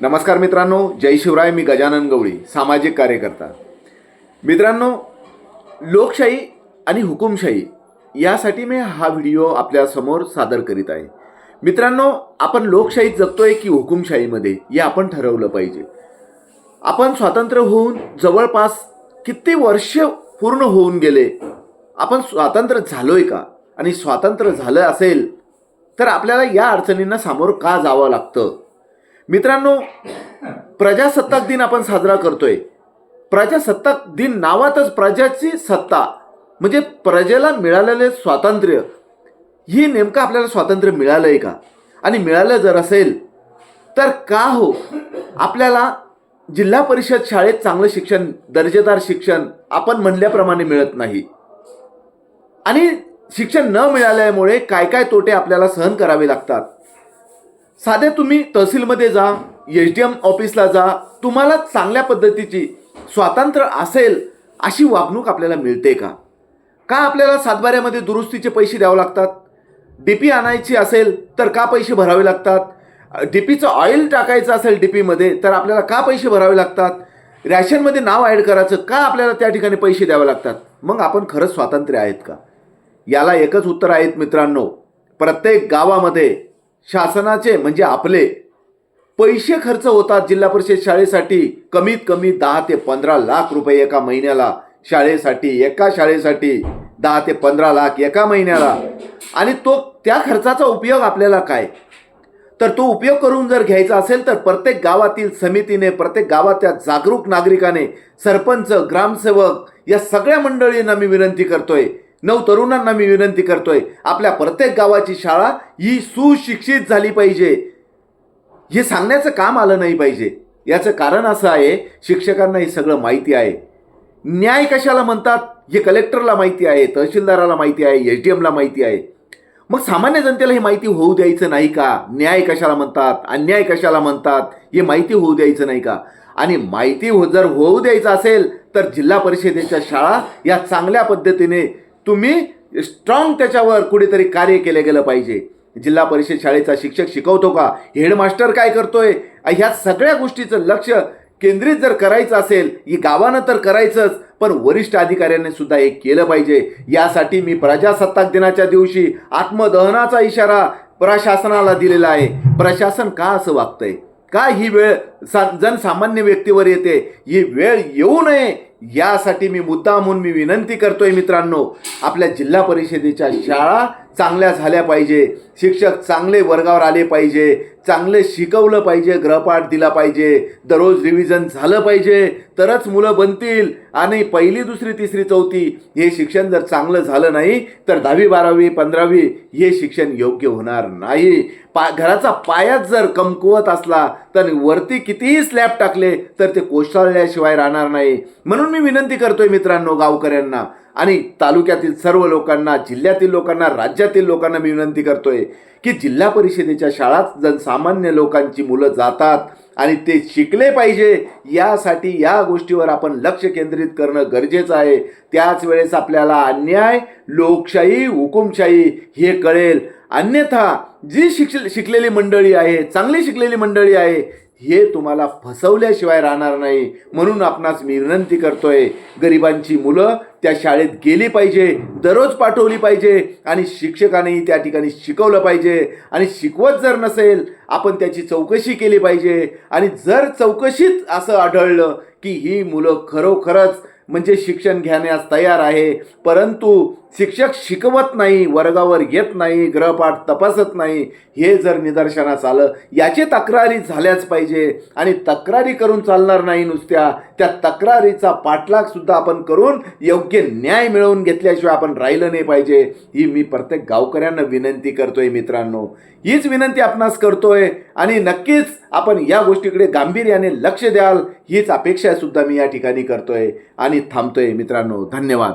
नमस्कार मित्रांनो जय शिवराय मी गजानन गवळी सामाजिक कार्यकर्ता. मित्रांनो लोकशाही आणि हुकुमशाही यासाठी मी हा व्हिडिओ आपल्यासमोर सादर करीत आहे. मित्रांनो आपण लोकशाहीत जगतोय की हुकुमशाहीमध्ये हे आपण ठरवलं पाहिजे. आपण स्वातंत्र्य होऊन जवळपास किती वर्ष पूर्ण होऊन गेले आपण स्वातंत्र्य झालोय का? आणि स्वातंत्र्य झालं असेल तर आपल्याला या अडचणींना सामोरं का जावं लागतं? मित्रांनो प्रजासत्ताक दिन आपण साजरा करतोय. प्रजासत्ताक दिन नावातच प्रजाची सत्ता म्हणजे प्रजेला मिळालेले स्वातंत्र्य. ही नेमकं आपल्याला स्वातंत्र्य मिळालंय का? आणि मिळालं जर असेल तर का हो? आपल्याला जिल्हा परिषद शाळेत चांगलं शिक्षण दर्जेदार शिक्षण आपण म्हणल्याप्रमाणे मिळत नाही. आणि शिक्षण न मिळाल्यामुळे काय काय तोटे आपल्याला सहन करावे लागतात? साधे तुम्ही तहसीलमध्ये जा एच डी एम ऑफिसला जा तुम्हाला चांगल्या पद्धतीची स्वातंत्र्य असेल अशी वागणूक आपल्याला मिळते का? का आपल्याला सातबाऱ्यामध्ये दुरुस्तीचे पैसे द्यावे लागतात? डी पी आणायची असेल तर का पैसे भरावे लागतात? डी पीचं ऑइल टाकायचं असेल डी पीमध्ये तर आपल्याला का पैसे भरावे लागतात? रॅशनमध्ये नाव ॲड करायचं का आपल्याला त्या ठिकाणी पैसे द्यावे लागतात? मग आपण खरंच स्वातंत्र्य आहेत का? याला एकच उत्तर आहेत मित्रांनो. प्रत्येक गावामध्ये शासनाचे म्हणजे आपले पैसे खर्च होतात जिल्हा परिषद शाळेसाठी. कमीत कमी दहा ते पंधरा लाख रुपये एका महिन्याला शाळेसाठी एका शाळेसाठी दहा ते पंधरा लाख एका महिन्याला. आणि तो त्या खर्चाचा उपयोग आपल्याला काय? तर तो उपयोग करून जर घ्यायचा असेल तर प्रत्येक गावातील समितीने प्रत्येक गावाच्या जागरूक नागरिकाने सरपंच ग्रामसेवक या सगळ्या मंडळींना मी विनंती करतोय नऊ तरुणांना मी विनंती करतोय आपल्या प्रत्येक गावाची शाळा ही सुशिक्षित झाली पाहिजे. हे सांगण्याचं काम आलं नाही पाहिजे. याचं कारण असं आहे शिक्षकांना हे सगळं माहिती आहे. न्याय कशाला म्हणतात? हे कलेक्टरला माहिती आहे तहसीलदाराला माहिती आहे एच डी एमला माहिती आहे. मग सामान्य जनतेला हे माहिती होऊ द्यायचं नाही का? न्याय कशाला म्हणतात? अन्याय कशाला म्हणतात? हे माहिती होऊ द्यायचं नाही का? आणि माहिती हो जर होऊ द्यायचं असेल तर जिल्हा परिषदेच्या शाळा या चांगल्या पद्धतीने तुम्ही स्ट्रॉंग त्याच्यावर कुठेतरी कार्य केलं गेलं पाहिजे. जिल्हा परिषद शाळेचा शिक्षक शिकवतो का? हेडमास्टर काय करतोय? ह्या सगळ्या गोष्टीचं लक्ष केंद्रित जर करायचं असेल ही गावानं तर करायचंच पण वरिष्ठ अधिकाऱ्यांनी सुद्धा हे केलं पाहिजे. यासाठी मी प्रजासत्ताक दिनाच्या दिवशी आत्मदहनाचा इशारा प्रशासनाला दिलेला आहे. प्रशासन का असं वागतंय? का ही वेळ सा जनसामान्य व्यक्तीवर येते? ही वेळ येऊ नये. यासाठी मी मुद्दा म्हणून मी विनंती करतोय मित्रांनो आपल्या जिल्हा परिषदेच्या शाळा चांगल्या झाल्या पाहिजे शिक्षक चांगले वर्गावर आले पाहिजे चांगले शिकवलं पाहिजे ग्रहपाठ दिला पाहिजे दररोज रिव्हिजन झालं पाहिजे तरच मुलं बनतील आणि पहिली दुसरी तिसरी चौथी हे शिक्षण जर चांगलं झालं नाही तर दहावी बारावी पंधरावी हे शिक्षण योग्य होणार नाही. पा घराचा पायाच जर कमकुवत असला तर वरती कितीही स्लॅब टाकले तर ते कोसळल्याशिवाय राहणार नाही. म्हणून मी विनंती करतोय मित्रांनो गावकऱ्यांना आणि तालुक्यातील सर्व लोकांना जिल्ह्यातील लोकांना राज्यातील लोकांना मी विनंती करतोय की जिल्हा परिषदेच्या शाळात जनसामान्य लोकांची मुलं जातात आणि ते शिकले पाहिजे यासाठी या गोष्टीवर आपण लक्ष केंद्रित करणं गरजेचं आहे. त्याच वेळेस आपल्याला अन्याय लोकशाही हुकुमशाही हे कळेल. अन्यथा जी शिक्ष शिकलेली मंडळी आहे चांगली शिकलेली मंडळी आहे हे तुम्हाला फसवल्याशिवाय राहणार नाही. म्हणून आपणास मी विनंती करतोय गरिबांची मुलं त्या शाळेत गेली पाहिजे दररोज पाठवली पाहिजे आणि शिक्षकानेही त्या ठिकाणी शिकवलं पाहिजे. आणि शिकवत जर नसेल आपण त्याची चौकशी केली पाहिजे. आणि जर चौकशीत असं आढळलं की ही मुलं खरोखरच म्हणजे शिक्षण घेण्यास तयार आहे परंतु शिक्षक शिकवत नाही वर्गावर येत नाही ग्रहपाठ तपासत नाही हे जर निदर्शनास आलं याची तक्रारी झाल्याच पाहिजे. आणि तक्रारी करून चालणार नाही नुसत्या त्या तक्रारीचा पाठलाग सुद्धा आपण करून योग्य न्याय मिळवून घेतल्याशिवाय आपण राहिलं नाही पाहिजे. ही मी प्रत्येक गावकऱ्यांना विनंती करतोय मित्रांनो. हीच विनंती आपणास करतोय. आणि नक्कीच आपण या गोष्टीकडे गांभीर्याने लक्ष द्याल. हीच अपेक्षा सुद्धा मी या ठिकाणी करतोय. आणि थांबतोय मित्रांनो. धन्यवाद.